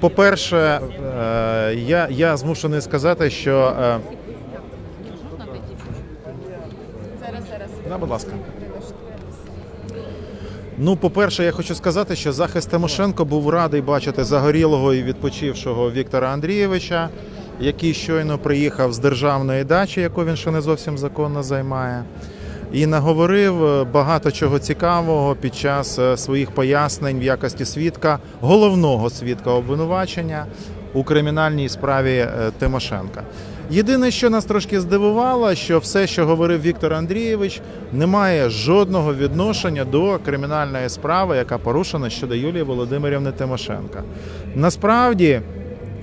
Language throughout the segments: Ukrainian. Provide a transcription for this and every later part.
по-перше, е, я, я змушений сказати, що. е, Зараз, зараз. Да, будь ласка. Ну, по-перше, я хочу сказати, що захист Тимошенко був радий бачити загорілого і відпочившого Віктора Андрійовича, який щойно приїхав з державної дачі, яку він ще не зовсім законно займає. І наговорив е, багато чого цікавого під час е, своїх пояснень в якості свідка, головного свідка обвинувачення у кримінальній справі е, Тимошенка. Єдине, що нас трошки здивувало, що все, що говорив Віктор Андрійович, не має жодного відношення до кримінальної справи, яка порушена щодо Юлії Володимирівни Тимошенка. Насправді.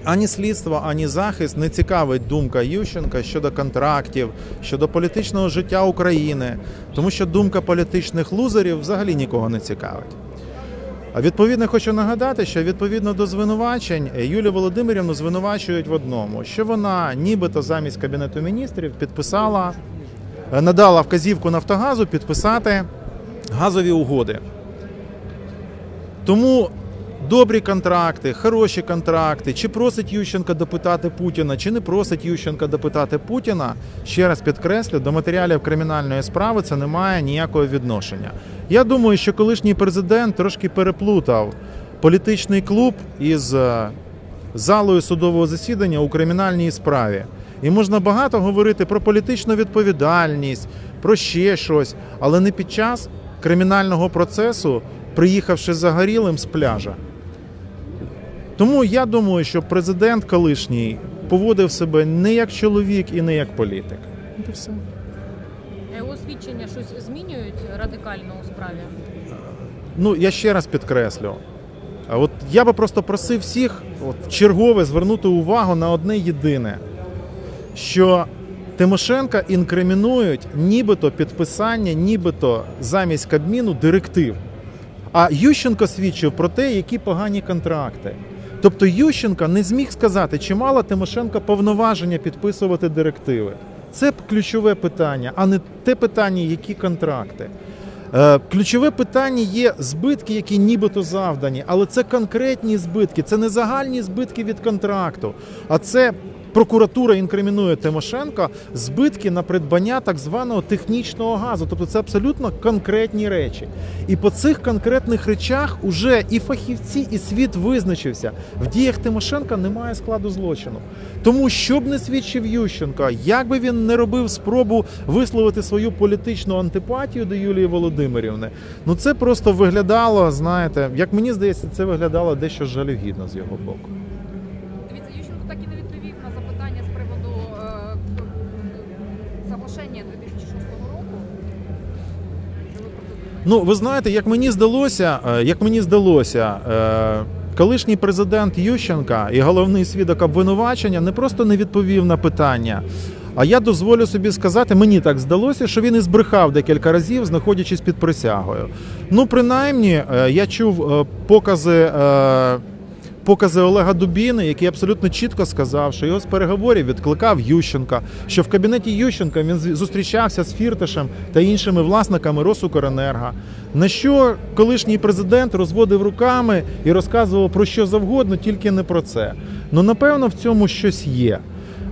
Ані слідство, ані захист не цікавить думка Ющенка щодо контрактів, щодо політичного життя України, тому що думка політичних лузерів взагалі нікого не цікавить. А відповідно хочу нагадати, що відповідно до звинувачень Юлію Володимирівну звинувачують в одному, що вона нібито замість кабінету міністрів підписала, е, надала вказівку Нафтогазу підписати газові угоди. Тому добрі контракти, хороші контракти, чи просить Ющенка допитати Путіна, чи не просить Ющенка допитати Путіна, ще раз підкреслю, до матеріалів кримінальної справи це не має ніякого відношення. Я думаю, що колишній президент трошки переплутав політичний клуб із е, залою судового засідання у кримінальній справі. І можна багато говорити про політичну відповідальність, про ще щось, але не під час кримінального процесу, приїхавши загорілим з пляжа. Тому я думаю, що президент колишній поводив себе не як чоловік і не як політик. От і все. Його свідчення щось змінюють радикально у справі? Ну, я ще раз підкреслю. А От я би просто просив всіх от, чергове звернути увагу на одне єдине, що Тимошенка інкримінують нібито підписання, нібито замість Кабміну директив. А Ющенко свідчив про те, які погані контракти. Тобто Ющенко не зміг сказати, чи мала Тимошенко повноваження підписувати директиви. Це ключове питання, а не те питання, які контракти. Е, Ключове питання є збитки, які нібито завдані, але це конкретні збитки, це не загальні збитки від контракту, а це прокуратура інкримінує Тимошенко збитки на придбання так званого технічного газу. Тобто це абсолютно конкретні речі. І по цих конкретних речах уже і фахівці, і світ визначився. В діях Тимошенка немає складу злочину. Тому що б не свідчив Ющенко, як би він не робив спробу висловити свою політичну антипатію до Юлії Володимирівни, ну це просто виглядало, знаєте, як мені здається, це виглядало дещо жалюгідно з його боку. Соглашення 2006 року. Ну, ви знаєте, як мені здалося, е, як мені здалося, е, колишній президент Ющенка і головний свідок обвинувачення не просто не відповів на питання. А я дозволю собі сказати, мені так здалося, що він і збрехав декілька разів, знаходячись під присягою. Ну, принаймні, е, я чув покази. Покази Олега Дубіни, який абсолютно чітко сказав, що його з переговорів відкликав Ющенка, що в кабінеті Ющенка він зустрічався з Фірташем та іншими власниками Росукренерго. На що колишній президент розводив руками і розказував про що завгодно, тільки не про це. Ну напевно, в цьому щось є.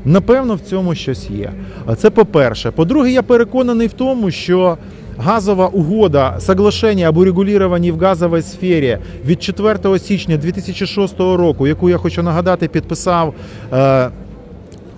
Напевно, в цьому щось є. А це по-перше. По-друге, я переконаний в тому, що газова угода соглашення об урегулюванні в газовій сфері від 4 січня 2006 року, яку я хочу нагадати, підписав.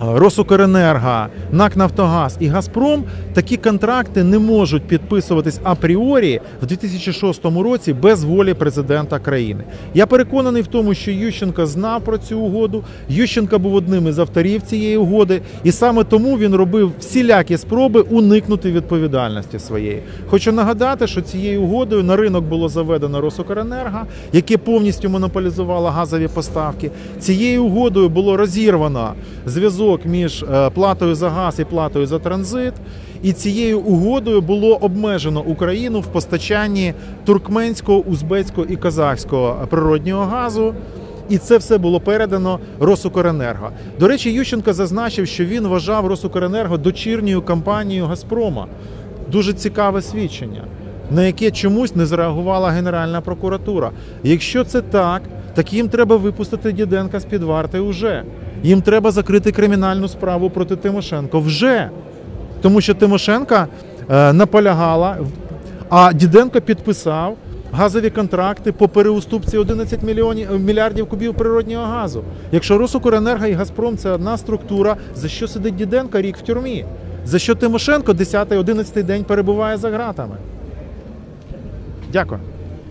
Росукренерго, НАК Нафтогаз і Газпром такі контракти не можуть підписуватись апріорі в 2006 році без волі президента країни. Я переконаний в тому, що Ющенко знав про цю угоду. Ющенко був одним із авторів цієї угоди, і саме тому він робив всілякі спроби уникнути відповідальності своєї. Хочу нагадати, що цією угодою на ринок було заведено Росукренерго, яке повністю монополізувало газові поставки. Цією угодою було розірвано зв'язок між е, платою за газ і платою за транзит. І цією угодою було обмежено Україну в постачанні туркменського, узбецького і казахського природнього газу. І це все було передано Росукренерго. До речі, Ющенко зазначив, що він вважав Росукренерго дочірньою компанією Газпрома. Дуже цікаве свідчення, на яке чомусь не зреагувала Генеральна прокуратура. Якщо це так, так їм треба випустити Діденка з-під варти вже. Їм треба закрити кримінальну справу проти Тимошенко вже. Тому що Тимошенка е, наполягала, а Діденко підписав газові контракти по переуступці 11 мільйонів е, мільярдів кубів природнього газу. Якщо Росукренерго і Газпром це одна структура, за що сидить Діденко рік в тюрмі? За що Тимошенко 10-11 день перебуває за ґратами? Дякую.